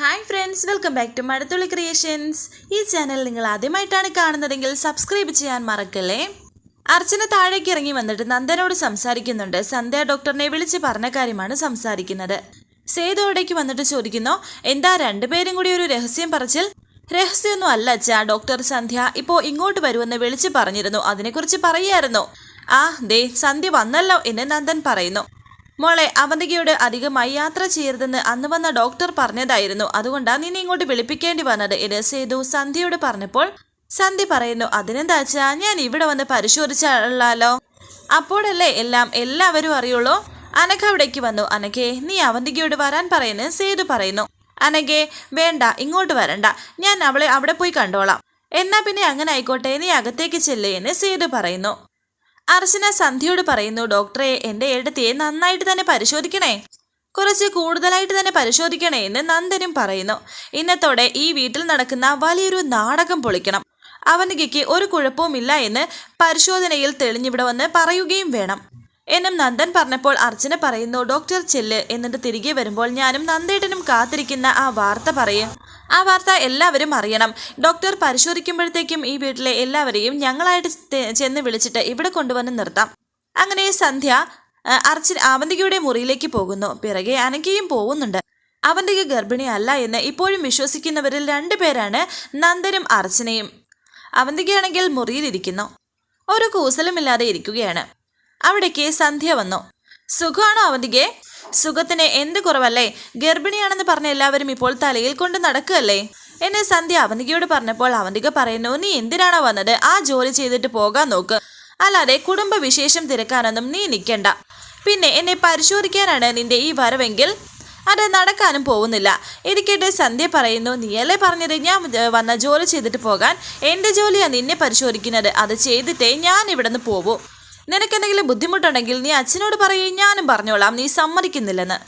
Hi friends welcome back to Mazhathulli creations ഈ channel നിങ്ങൾ ആദ്യമായിട്ടാണ് കാണുന്നതെങ്കിൽ സബ്സ്ക്രൈബ് ചെയ്യാൻ മറക്കല്ലേ? അർച്ചന താഴേക്ക് ഇറങ്ങി വന്നിട്ട് നന്ദനോട് സംസാരിക്കുന്നുണ്ട്. സന്ധ്യ ഡോക്ടറിനെ വിളിച്ച് പറഞ്ഞ കാര്യമാണ് സംസാരിക്കുന്നത്. സേതു അവിടേക്ക് വന്നിട്ട് ചോദിക്കുന്നു എന്താ രണ്ടുപേരും കൂടി ഒരു രഹസ്യം പറച്ചിൽ? രഹസ്യമൊന്നും അല്ല അച്ഛാ ഡോക്ടർ സന്ധ്യ ഇപ്പോൾ ഇങ്ങോട്ട് വരുമെന്ന് വിളിച്ച് പറഞ്ഞിരുന്നു. അതിനെക്കുറിച്ച് പറയായിരുന്നു. ആ ദേ സന്ധ്യ വന്നല്ലോ എന്ന് നന്ദൻ പറയുന്നു. മോളെ അവന്തികയോട് അധികമായി യാത്ര ചെയ്യരുതെന്ന് അന്ന് വന്ന ഡോക്ടർ പറഞ്ഞതായിരുന്നു. അതുകൊണ്ടാണ് നിന്നെ ഇങ്ങോട്ട് വിളിപ്പിക്കേണ്ടി വന്നത് ഇത് സേതു സന്ധ്യയോട് പറഞ്ഞപ്പോൾ സന്ധ്യ പറയുന്നു അതിനെന്താ അതിനെന്താച്ചാ ഞാൻ ഇവിടെ വന്ന് പരിശോധിച്ചാലോ അപ്പോഴല്ലേ എല്ലാം എല്ലാവരും അറിയുള്ളൂ? അനഘ അവിടേക്ക് വന്നു. അനഘേ നീ അവന്തികയോട് വരാൻ പറയുന്നു സേതു പറയുന്നു. അനഘേ വേണ്ട ഇങ്ങോട്ട് വരണ്ട. ഞാൻ അവളെ അവിടെ പോയി കണ്ടോളാം. എന്നാ പിന്നെ അങ്ങനെ ആയിക്കോട്ടെ നീ അകത്തേക്ക് ചെല്ലേ എന്ന് സേതു പറയുന്നു. അർച്ചന സന്ധ്യയോട് പറയുന്നു ഡോക്ടറെ എന്റെ എടുത്തിയെ നന്നായിട്ട് തന്നെ പരിശോധിക്കണേ. കുറച്ച് കൂടുതലായിട്ട് തന്നെ പരിശോധിക്കണേ എന്ന് നന്ദനും പറയുന്നു. ഇന്നത്തോടെ ഈ വീട്ടിൽ നടക്കുന്ന വലിയൊരു നാടകം പൊളിക്കണം. അവനികയ്ക്ക് ഒരു കുഴപ്പവുമില്ല എന്ന് പരിശോധനയിൽ തെളിഞ്ഞിവിടെ വന്ന് പറയുകയും വേണം. എന്നും നന്ദൻ പറഞ്ഞപ്പോൾ അർച്ചന പറയുന്നു ഡോക്ടർ ചെല്ല് എന്നിട്ട് തിരികെ വരുമ്പോൾ ഞാനും നന്ദേട്ടനും കാത്തിരിക്കുന്ന ആ വാർത്ത പറയും. ആ വാർത്ത എല്ലാവരും അറിയണം. ഡോക്ടർ പരിശോധിക്കുമ്പോഴത്തേക്കും ഈ വീട്ടിലെ എല്ലാവരെയും ഞങ്ങളായിട്ട് ചെന്ന് വിളിച്ചിട്ട് ഇവിടെ കൊണ്ടുവന്ന് നിർത്താം. അങ്ങനെ സന്ധ്യ അർച്ചൻ അവന്തികയുടെ മുറിയിലേക്ക് പോകുന്നു. പിറകെ അനക്കയും പോകുന്നുണ്ട് അവന്തിക ഗർഭിണി അല്ല എന്ന് ഇപ്പോഴും വിശ്വസിക്കുന്നവരിൽ രണ്ടുപേരാണ് നന്ദനും അർച്ചനയും. അവന്തികയാണെങ്കിൽ മുറിയിലിരിക്കുന്നു. ഒരു കൂസലുമില്ലാതെ ഇരിക്കുകയാണ്. അവിടേക്ക് സന്ധ്യ വന്നു. സുഖമാണോ അവന്തികെ? സുഖത്തിന് എന്ത് കുറവല്ലേ? ഗർഭിണിയാണെന്ന് പറഞ്ഞ എല്ലാവരും ഇപ്പോൾ തലയിൽ കൊണ്ട് നടക്കുകയല്ലേ? എന്നെ സന്ധ്യ അവന്തികയോട് പറഞ്ഞപ്പോൾ അവന്തിക പറയുന്നു നീ എന്തിനാണോ വന്നത്? ആ ജോലി ചെയ്തിട്ട് പോകാൻ നോക്ക്. അല്ലാതെ കുടുംബ വിശേഷം തിരക്കാനൊന്നും നീ നിൽക്കണ്ട. പിന്നെ എന്നെ പരിശോധിക്കാനാണ് നിന്റെ ഈ വരവെങ്കിൽ? അത് നടക്കാനും പോകുന്നില്ല. ഇരിക്കട്ടെ സന്ധ്യ പറയുന്നു നീയല്ലേ പറഞ്ഞത് ഞാൻ വന്ന ജോലി ചെയ്തിട്ട് പോകാൻ? എന്റെ ജോലിയാണ് നിന്നെ പരിശോധിക്കുന്നത്. അത് ചെയ്തിട്ടേ ഞാൻ ഇവിടെ നിന്ന് പോവൂ. നിനക്കെന്തെങ്കിലും ബുദ്ധിമുട്ടുണ്ടെങ്കിൽ നീ അച്ഛനോട് പറയും ഞാനും പറഞ്ഞോളാം നീ സമ്മതിക്കുന്നില്ലെന്ന്.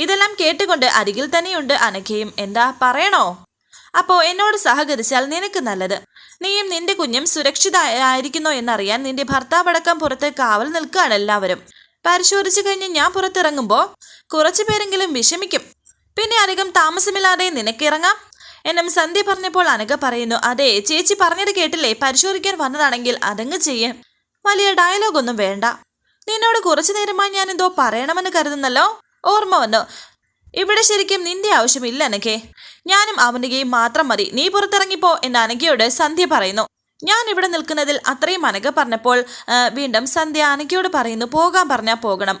ഇതെല്ലാം കേട്ടുകൊണ്ട് അരികിൽ തന്നെയുണ്ട് അനഘയും. എന്താ പറയണോ? അപ്പോ എന്നോട് സഹകരിച്ചാൽ നിനക്ക് നല്ലത്. നീയും നിന്റെ കുഞ്ഞും സുരക്ഷിത ആയിരിക്കുന്നോ എന്നറിയാൻ നിന്റെ ഭർത്താവടക്കം പുറത്ത് കാവൽ നിൽക്കുകയാണ് എല്ലാവരും. പരിശോധിച്ചു കഴിഞ്ഞ് ഞാൻ പുറത്തിറങ്ങുമ്പോൾ കുറച്ചു പേരെങ്കിലും വിഷമിക്കും. പിന്നെ അനകം താമസമില്ലാതെ നിനക്കിറങ്ങാം എന്നും സന്ധ്യ പറഞ്ഞപ്പോൾ അനഘ പറയുന്നു അതെ ചേച്ചി പറഞ്ഞത് കേട്ടില്ലേ? പരിശോധിക്കാൻ വന്നതാണെങ്കിൽ അതങ്ങ് ചെയ്യാം. വലിയ ഡയലോഗ് ഒന്നും വേണ്ട. നിന്നോട് കുറച്ചു നേരമായി ഞാൻ എന്തോ പറയണമെന്ന് കരുതുന്നല്ലോ. ഓർമ്മ വന്നു. ഇവിടെ ശരിക്കും നിന്റെ ആവശ്യമില്ല അനക്കെ ഞാനും അവനികയും മാത്രം മതി. നീ പുറത്തിറങ്ങിപ്പോ എന്ന് അനകയോട് സന്ധ്യ പറയുന്നു. ഞാൻ ഇവിടെ നിൽക്കുന്നതിൽ അത്രയും അനക പറഞ്ഞപ്പോൾ വീണ്ടും സന്ധ്യ അനകയോട് പറയുന്നു പോകാൻ പറഞ്ഞാൽ പോകണം.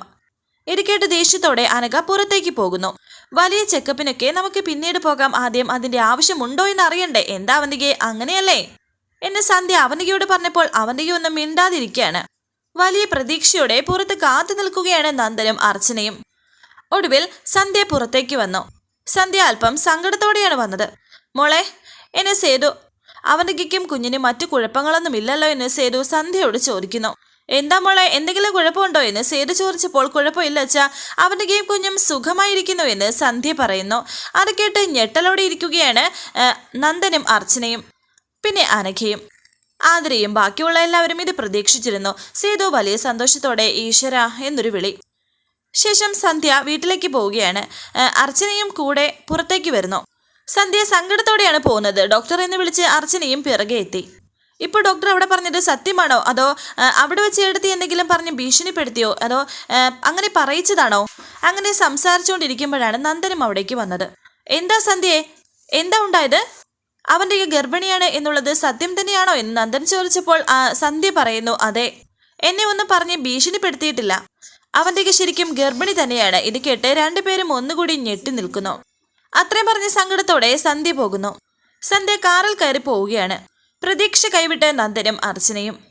ഇരിക്കേട്ട് ദേഷ്യത്തോടെ അനക പുറത്തേക്ക് പോകുന്നു. വലിയ ചെക്കപ്പിനൊക്കെ നമുക്ക് പിന്നീട് പോകാം. ആദ്യം അതിന്റെ ആവശ്യമുണ്ടോ എന്ന് അറിയണ്ടേ? എന്താ അവന്തികെ അങ്ങനെയല്ലേ? എന്ന് സന്ധ്യ അവന്തികയോട് പറഞ്ഞപ്പോൾ അവന്തിക ഒന്നും മിണ്ടാതിരിക്കുകയാണ്. വലിയ പ്രതീക്ഷയോടെ പുറത്ത് കാത്തു നിൽക്കുകയാണ് നന്ദനും അർച്ചനയും. ഒടുവിൽ സന്ധ്യ പുറത്തേക്ക് വന്നു. സന്ധ്യ അല്പം സങ്കടത്തോടെയാണ് വന്നത്. മോളെ എന്നെ സേതു അവന്തികയ്ക്കും കുഞ്ഞിനും മറ്റു കുഴപ്പങ്ങളൊന്നും ഇല്ലല്ലോ എന്ന് സേതു സന്ധ്യയോട് ചോദിക്കുന്നു. എന്താ മോളെ എന്തെങ്കിലും കുഴപ്പമുണ്ടോ എന്ന് സേതു ചോദിച്ചപ്പോൾ കുഴപ്പമില്ല അച്ഛാ ഗെയിം കുഞ്ഞും സുഖമായിരിക്കുന്നു എന്ന് സന്ധ്യ പറയുന്നു. അത് കേട്ട് ഞെട്ടലോടെ ഇരിക്കുകയാണ് നന്ദനും അർച്ചനയും. പിന്നെ അനഘയും. ആതിരയും ബാക്കിയുള്ള എല്ലാവരും ഇത് പ്രതീക്ഷിച്ചിരുന്നു. സേതു വലിയ സന്തോഷത്തോടെ ഈശ്വര എന്നൊരു വിളി. ശേഷം സന്ധ്യ വീട്ടിലേക്ക് പോവുകയാണ്. അർച്ചനയും കൂടെ പുറത്തേക്ക് വരുന്നു. സന്ധ്യ സങ്കടത്തോടെയാണ് പോകുന്നത്. ഡോക്ടർ എന്ന് വിളിച്ച് അർച്ചനയും പിറകെ എത്തി. ഇപ്പോൾ ഡോക്ടർ അവിടെ പറഞ്ഞത് സത്യമാണോ? അതോ അവിടെ വെച്ച് എടുത്തി എന്തെങ്കിലും പറഞ്ഞ് ഭീഷണിപ്പെടുത്തിയോ? അതോ അങ്ങനെ പറയിച്ചതാണോ? അങ്ങനെ സംസാരിച്ചുകൊണ്ടിരിക്കുമ്പോഴാണ് നന്ദനും അവിടേക്ക് വന്നത്. എന്താ സന്ധ്യയെ എന്താ ഉണ്ടായത്? അവന്റെ ഗർഭിണിയാണ് എന്നുള്ളത് സത്യം തന്നെയാണോ എന്ന് നന്ദൻ ചോദിച്ചപ്പോൾ സന്ധ്യ പറയുന്നു അതെ. എന്നെ ഒന്നും പറഞ്ഞ് ഭീഷണിപ്പെടുത്തിയിട്ടില്ല. അവന്റെ ശരിക്കും ഗർഭിണി തന്നെയാണ്. ഇത് കേട്ട് രണ്ടുപേരും ഒന്നുകൂടി ഞെട്ടി നിൽക്കുന്നു. അത്രയും പറഞ്ഞ സങ്കടത്തോടെ സന്ധ്യ പോകുന്നു. സന്ധ്യ കാറിൽ കയറി പോവുകയാണ്. പ്രതീക്ഷ കൈവിട്ട് നന്ദനും അർച്ചനയും.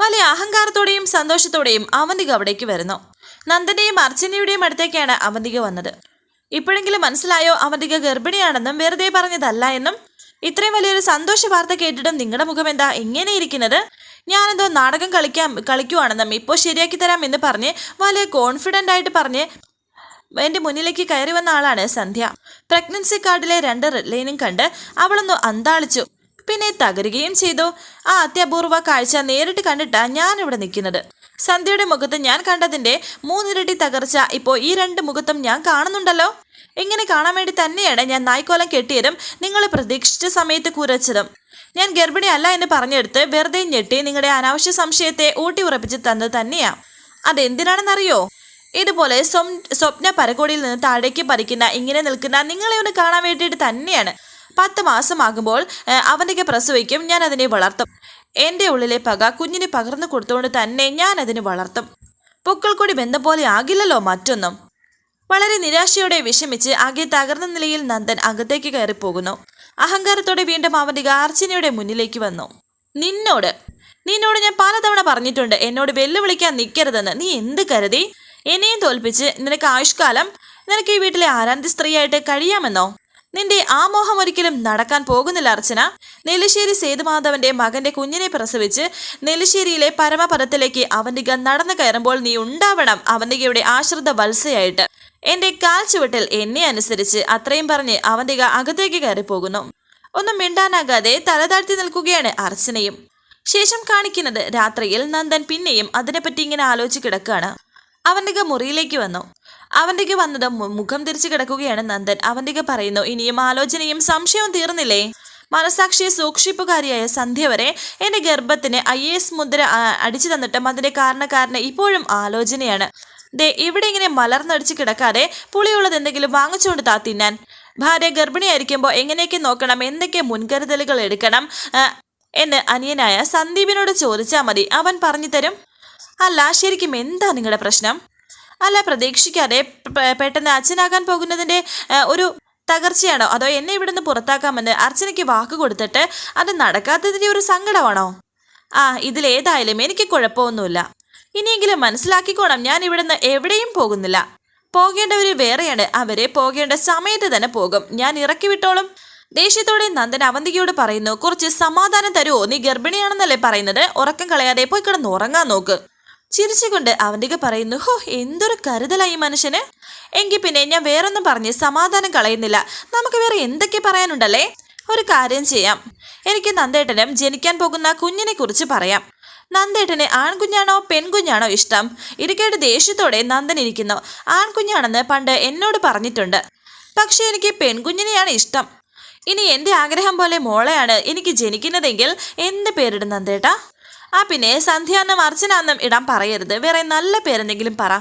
വലിയ അഹങ്കാരത്തോടെയും സന്തോഷത്തോടെയും അവന്തിക അവിടേക്ക് വരുന്നു. നന്ദനെയും അർച്ചനയുടെയും അടുത്തേക്കാണ് അവന്തിക വന്നത്. ഇപ്പോഴെങ്കിലും മനസ്സിലായോ അവന്തിക ഗർഭിണിയാണെന്നും വെറുതെ പറഞ്ഞതല്ല എന്നും? ഇത്രയും വലിയൊരു സന്തോഷ വാർത്ത കേട്ടിട്ടും നിങ്ങളുടെ മുഖം എന്താ എങ്ങനെ ഇരിക്കുന്നത്? ഞാനെന്തോ നാടകം കളിക്കാൻ കളിക്കുവാണെന്നും ഇപ്പോൾ ശരിയാക്കി തരാം എന്ന് പറഞ്ഞ് വളരെ കോൺഫിഡന്റ് ആയിട്ട് പറഞ്ഞ് എന്റെ മുന്നിലേക്ക് കയറി വന്ന ആളാണ് സന്ധ്യ. പ്രഗ്നൻസി കാർഡിലെ രണ്ട് റെഡ് ലൈനും കണ്ട് അവളൊന്ന് അന്താളിച്ചു. പിന്നെ തകരുകയും ചെയ്തു. ആ അത്യപൂർവ കാഴ്ച നേരിട്ട് ഞാൻ ഇവിടെ നിൽക്കുന്നത്. സന്ധ്യയുടെ മുഖത്ത് ഞാൻ കണ്ടതിന്റെ മൂന്നിരട്ടി തകർച്ച ഇപ്പോൾ ഈ രണ്ട് മുഖത്തും ഞാൻ കാണുന്നുണ്ടല്ലോ. ഇങ്ങനെ കാണാൻ വേണ്ടി തന്നെയാണ് ഞാൻ നായ്ക്കോലം കെട്ടിയതും നിങ്ങൾ പ്രതീക്ഷിച്ച സമയത്ത് കുരച്ചതും. ഞാൻ ഗർഭിണി അല്ല എന്ന് പറഞ്ഞെടുത്ത് വെറുതെ ഞെട്ടി നിങ്ങളുടെ അനാവശ്യ സംശയത്തെ ഊട്ടി ഉറപ്പിച്ച് തന്നത് തന്നെയാ. അതെന്തിനാണെന്നറിയോ? ഇതുപോലെ സ്വപ്ന പരകോടിയിൽ നിന്ന് താഴേക്ക് പറിക്കുന്ന ഇങ്ങനെ നിൽക്കുന്ന നിങ്ങളെ ഒന്ന് കാണാൻ വേണ്ടിയിട്ട് തന്നെയാണ്. പത്ത് മാസമാകുമ്പോൾ അവനൊക്കെ പ്രസവിക്കും ഞാൻ അതിനെ വളർത്തും. എന്റെ ഉള്ളിലെ പക കുഞ്ഞിന് പകർന്നു കൊടുത്തുകൊണ്ട് തന്നെ ഞാൻ അതിനെ വളർത്തും. പൊക്കൾ കൂടി ബന്ധം പോലെ ആകില്ലല്ലോ മറ്റൊന്നും. വളരെ നിരാശയോടെ വിഷമിച്ച് ആകെ തകർന്ന നിലയിൽ നന്ദൻ അകത്തേക്ക് കയറി പോകുന്നു അഹങ്കാരത്തോടെ വീണ്ടും അവന്റെ ഗാർച്ചനയുടെ മുന്നിലേക്ക് വന്നു. നിന്നോട്? നിന്നോട് ഞാൻ പലതവണ പറഞ്ഞിട്ടുണ്ട്. എന്നോട് വെല്ലുവിളിക്കാൻ നിൽക്കരുതെന്ന് നീ എന്ത് കരുതി? എന്നെയും തോൽപ്പിച്ച് നിനക്ക് ആയുഷ്കാലം നിനക്ക് ഈ വീട്ടിലെ ആരാന്തി സ്ത്രീയായിട്ട് കഴിയാമെന്നോ? നിന്റെ ആ മോഹം ഒരിക്കലും നടക്കാൻ പോകുന്നില്ല അർച്ചന. നെല്ലിശ്ശേരി സേതുമാധവന്റെ മകന്റെ കുഞ്ഞിനെ പ്രസവിച്ച് നെല്ലിശ്ശേരിയിലെ പരമപദത്തിലേക്ക് അവന്തിക നടന്നു കയറുമ്പോൾ നീ ഉണ്ടാവണം അവന്തികയുടെ ആശ്രിത വത്സയായിട്ട് എന്റെ കാൽ ചുവട്ടിൽ എന്നെ അനുസരിച്ച് അത്രയും പറഞ്ഞ് അവന്തിക അകത്തേക്ക് കയറി പോകുന്നു ഒന്നും മിണ്ടാനാകാതെ തലതാഴ്ത്തി നിൽക്കുകയാണ് അർച്ചനയും. ശേഷം കാണിക്കുന്നത് രാത്രിയിൽ നന്ദൻ പിന്നെയും അതിനെപ്പറ്റി ഇങ്ങനെ ആലോചിച്ച് കിടക്കുകയാണ്. അവന്റെ മുറിയിലേക്ക് വന്നു. അവന്റെ വന്നത് മുഖം തിരിച്ചു കിടക്കുകയാണ് നന്ദൻ. അവന്റെ പറയുന്നു ഇനിയും ആലോചനയും സംശയവും തീർന്നില്ലേ? മനസാക്ഷിയെ സൂക്ഷിപ്പുകാരിയായ സന്ധ്യ വരെ എന്റെ ഗർഭത്തിന് ഐ എസ് മുദ്ര അടിച്ചു തന്നിട്ടും അതിന്റെ കാരണക്കാരന് ഇപ്പോഴും ആലോചനയാണ്. ദേ ഇവിടെ ഇങ്ങനെ മലർന്നടിച്ച് കിടക്കാതെ പുളിയുള്ളത് എന്തെങ്കിലും വാങ്ങിച്ചുകൊണ്ട് താ തിന്നാൻ. ഭാര്യ ഗർഭിണിയായിരിക്കുമ്പോൾ എങ്ങനെയൊക്കെ നോക്കണം എന്തൊക്കെ മുൻകരുതലുകൾ എടുക്കണം എന്ന് അനിയനായ സന്ദീപിനോട് ചോദിച്ചാൽ മതി. അവൻ പറഞ്ഞു തരും. അല്ല ശരിക്കും എന്താ നിങ്ങളുടെ പ്രശ്നം? അല്ല പ്രതീക്ഷിക്കാതെ പെട്ടെന്ന് അച്ഛനാകാൻ പോകുന്നതിന്റെ ഒരു തകർച്ചയാണോ? അതോ എന്നെ ഇവിടുന്ന് പുറത്താക്കാമെന്ന് അർച്ചനയ്ക്ക് വാക്ക് കൊടുത്തിട്ട് അത് നടക്കാത്തതിന്റെ ഒരു സങ്കടമാണോ? ആ ഇതിലേതായാലും എനിക്ക് കുഴപ്പമൊന്നുമില്ല. ഇനിയെങ്കിലും മനസ്സിലാക്കിക്കോണം ഞാൻ ഇവിടുന്ന് എവിടെയും പോകുന്നില്ല. പോകേണ്ടവർ വേറെയാണ് അവരെ പോകേണ്ട സമയത്ത് തന്നെ പോകും. ഞാൻ ഇറക്കി വിട്ടോളും. ദേഷ്യത്തോടെ നന്ദൻ അവന്തികയോട് പറയുന്നു കുറച്ച് സമാധാനം തരുമോ നീ ഗർഭിണിയാണെന്നല്ലേ പറയുന്നത്? ഉറക്കം കളയാതെ പോയി കിടന്ന് ഉറങ്ങാൻ നോക്ക്. ചിരിച്ചുകൊണ്ട് അവന്തിക പറയുന്നു ഹോ എന്തൊരു കരുതലായി മനുഷ്യന്. എങ്കിൽ പിന്നെ ഞാൻ വേറൊന്നും പറഞ്ഞ് സമാധാനം കളയുന്നില്ല. നമുക്ക് വേറെ എന്തൊക്കെ പറയാനുണ്ടല്ലേ? ഒരു കാര്യം ചെയ്യാം. എനിക്ക് നന്ദേട്ടനും ജനിക്കാൻ പോകുന്ന കുഞ്ഞിനെ കുറിച്ച് പറയാം. നന്ദേട്ടന് ആൺകുഞ്ഞാണോ പെൺകുഞ്ഞാണോ ഇഷ്ടം? ഇരിക്കേണ്ട ദേഷ്യത്തോടെ നന്ദൻ ഇരിക്കുന്നു. ആൺകുഞ്ഞാണെന്ന് പണ്ട് എന്നോട് പറഞ്ഞിട്ടുണ്ട്. പക്ഷെ എനിക്ക് പെൺകുഞ്ഞിനെയാണ് ഇഷ്ടം. ഇനി എന്റെ ആഗ്രഹം പോലെ മോളെയാണ് എനിക്ക് ജനിക്കുന്നതെങ്കിൽ എന്ത് പേരിടും നന്ദേട്ടാ? ആ പിന്നെ സന്ധ്യാന്നും അർച്ചനാന്നും ഇടാൻ പറയരുത്. വേറെ നല്ല പേരെന്തെങ്കിലും പറ.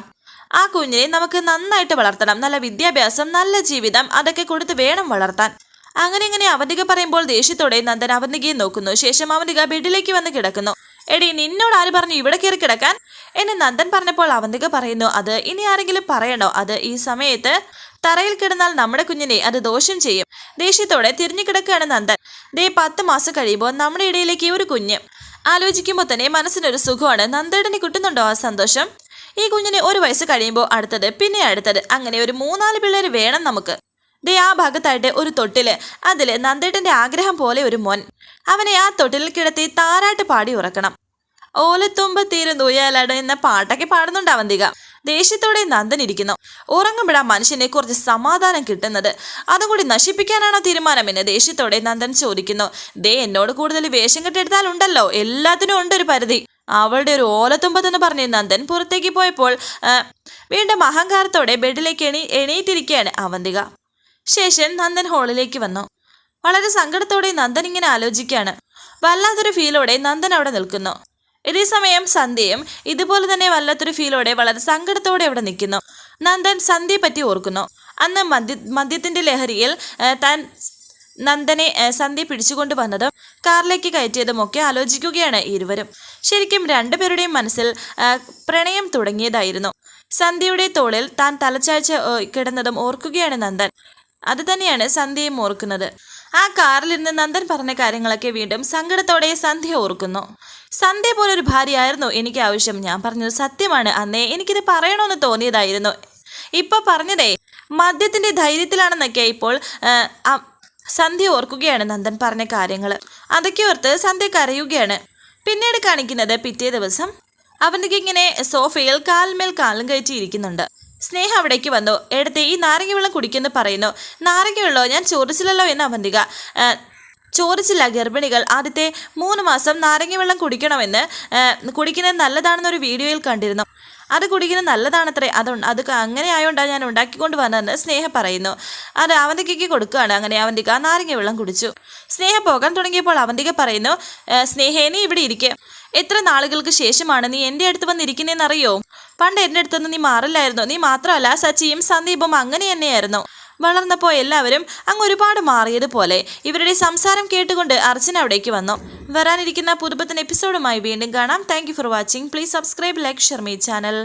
ആ കുഞ്ഞിനെ നമുക്ക് നന്നായിട്ട് വളർത്തണം. നല്ല വിദ്യാഭ്യാസം നല്ല ജീവിതം അതൊക്കെ കൊടുത്ത് വേണം വളർത്താൻ. അങ്ങനെ ഇങ്ങനെ അവന്തിക പറയുമ്പോൾ ദേഷ്യത്തോടെ നന്ദൻ അവന്തികയെ നോക്കുന്നു. ശേഷം അവന്തിക ബെഡിലേക്ക് വന്ന് കിടക്കുന്നു. എടി നിന്നോട് ആര് പറഞ്ഞു ഇവിടെ കയറി കിടക്കാൻ? എന്നെ നന്ദൻ പറഞ്ഞപ്പോൾ അവന്തിക പറയുന്നു അത് ഇനി ആരെങ്കിലും പറയണോ? അത് ഈ സമയത്ത് തറയിൽ കിടന്നാൽ നമ്മുടെ കുഞ്ഞിനെ അത് ദോഷം ചെയ്യും. ദേഷ്യത്തോടെ തിരിഞ്ഞു കിടക്കുകയാണ് നന്ദൻ. ദേ പത്ത് മാസം കഴിയുമ്പോൾ നമ്മുടെ ഇടയിലേക്ക് ഒരു കുഞ്ഞ് ആലോചിക്കുമ്പോൾ തന്നെ മനസ്സിനൊരു സുഖമാണ്. നന്ദേടന് കിട്ടുന്നുണ്ടോ ആ സന്തോഷം? ഈ കുഞ്ഞിന് ഒരു വയസ്സ് കഴിയുമ്പോൾ അടുത്തത് പിന്നെ അടുത്തത് അങ്ങനെ ഒരു മൂന്നാൽ പിള്ളേർ വേണം നമുക്ക്. ദേ ആ ഭാഗത്തായിട്ട് ഒരു തൊട്ടിൽ. അതിൽ നന്ദേട്ടന്റെ ആഗ്രഹം പോലെ ഒരു മോൻ. അവനെ ആ തൊട്ടിലിൽ കിടത്തി താരാട്ട് പാടി ഉറക്കണം. ഓലത്തുമ്പ തീരും തൂയാലാട് എന്ന പാട്ടൊക്കെ പാടുന്നുണ്ട് അവന്തിക ദേഷ്യത്തോടെ നന്ദൻ ഇരിക്കുന്നു. ഉറങ്ങുമ്പോഴാ മനുഷ്യനെ കുറച്ച് സമാധാനം കിട്ടുന്നത്. അതും കൂടി നശിപ്പിക്കാനാണോ തീരുമാനമെന്ന് ദേഷ്യത്തോടെ നന്ദൻ ചോദിക്കുന്നു. ദേ എന്നോട് കൂടുതൽ വേഷം കെട്ടെടുത്താൽ ഉണ്ടല്ലോ എല്ലാത്തിനും ഉണ്ടൊരു പരിധി. അവളുടെ ഒരു ഓലത്തുമ്പത്തെന്ന് പറഞ്ഞ് നന്ദൻ പുറത്തേക്ക് പോയപ്പോൾ വീണ്ടും അഹങ്കാരത്തോടെ ബെഡിലേക്ക് എണീ എണീറ്റിരിക്കുകയാണ് അവന്തിക. ശേഷൻ നന്ദൻ ഹാളിലേക്ക് വന്നു. വളരെ സങ്കടത്തോടെ നന്ദൻ ഇങ്ങനെ ആലോചിക്കുകയാണ്. വല്ലാത്തൊരു ഫീലോടെ നന്ദൻ അവിടെ നിൽക്കുന്നു. ഇതേ സമയം സന്ധ്യയും ഇതുപോലെ തന്നെ വല്ലാത്തൊരു ഫീലോടെ വളരെ സങ്കടത്തോടെ അവിടെ നിൽക്കുന്നു. നന്ദൻ സന്ധ്യയെ പറ്റി ഓർക്കുന്നു. അന്ന് മദ്യ മദ്യത്തിന്റെ ലഹരിയിൽ താൻ നന്ദനെ സന്ധ്യ പിടിച്ചുകൊണ്ട് വന്നതും കാറിലേക്ക് കയറ്റിയതുമൊക്കെ ആലോചിക്കുകയാണ് ഇരുവരും. ശരിക്കും രണ്ടുപേരുടെയും മനസ്സിൽ പ്രണയം തുടങ്ങിയതായിരുന്നു. സന്ധ്യയുടെ തോളിൽ താൻ തലച്ചാഴ്ച കിടന്നതും ഓർക്കുകയാണ് നന്ദൻ. അത് തന്നെയാണ് സന്ധ്യയും ഓർക്കുന്നത്. ആ കാറിലിരുന്ന് നന്ദൻ പറഞ്ഞ കാര്യങ്ങളൊക്കെ വീണ്ടും സങ്കടത്തോടെ സന്ധ്യ ഓർക്കുന്നു. സന്ധ്യ പോലൊരു ഭാര്യയായിരുന്നു എനിക്ക് ആവശ്യം. ഞാൻ പറഞ്ഞത് സത്യമാണ്. അന്നേ എനിക്കിത് പറയണമെന്ന് തോന്നിയതായിരുന്നു. ഇപ്പൊ പറഞ്ഞതേ മദ്യത്തിന്റെ ധൈര്യത്തിലാണെന്നൊക്കെ ഇപ്പോൾ സന്ധ്യ ഓർക്കുകയാണ് നന്ദൻ പറഞ്ഞ കാര്യങ്ങൾ അതൊക്കെ ഓർത്ത് സന്ധ്യ കരയുകയാണ്. പിന്നീട് കാണിക്കുന്നത് പിറ്റേ ദിവസം അവന്റെ ഇങ്ങനെ സോഫയിൽ കാൽമേൽ കാലും കയറ്റി ഇരിക്കുന്നുണ്ട് സ്നേഹ അവിടേക്ക് വന്നു. എടുത്ത് ഈ നാരങ്ങ വെള്ളം കുടിക്കുന്നു പറയുന്നു. നാരങ്ങ വെള്ളമോ ഞാൻ ചോദിച്ചില്ലല്ലോ എന്ന് അവന്തിക ചോദിച്ചില്ല ഗർഭിണികൾ. ആദ്യത്തെ മൂന്ന് മാസം നാരങ്ങവെള്ളം കുടിക്കണമെന്ന് കുടിക്കുന്നത് നല്ലതാണെന്നൊരു വീഡിയോയിൽ കണ്ടിരുന്നു. അത് കുടിക്കുന്നത് നല്ലതാണത്രേ. അത് അത് അങ്ങനെ ആയതുകൊണ്ടാണ് ഞാൻ ഉണ്ടാക്കിക്കൊണ്ട് വന്നതെന്ന് സ്നേഹ പറയുന്നു. അത് അവന്തികയ്ക്ക് കൊടുക്കുകയാണ്. അങ്ങനെ അവന്തിക നാരങ്ങ വെള്ളം കുടിച്ചു. സ്നേഹ പോകാൻ തുടങ്ങിയപ്പോൾ അവന്തിക പറയുന്നു "ഏ, സ്നേഹേ നീ ഇവിടെ ഇരിക്കെ. എത്ര നാളുകൾക്ക് ശേഷമാണ് നീ എന്റെ അടുത്ത് വന്നിരിക്കുന്നതെന്നറിയോ പണ്ട് എന്റെ അടുത്തൊന്നും നീ മാറില്ലായിരുന്നു. നീ മാത്രമല്ല സച്ചിയും സന്ദീപും അങ്ങനെ തന്നെയായിരുന്നു. വളർന്നപ്പോൾ എല്ലാവരും അങ്ങ് ഒരുപാട് മാറിയതുപോലെ ഇവരുടെ സംസാരം കേട്ടുകൊണ്ട് അർച്ചന അവിടേക്ക് വന്നു. വരാനിരിക്കുന്ന പുതുപത്തൻ എപ്പിസോഡുമായി വീണ്ടും കാണാം. Thank for watching please subscribe like share my channel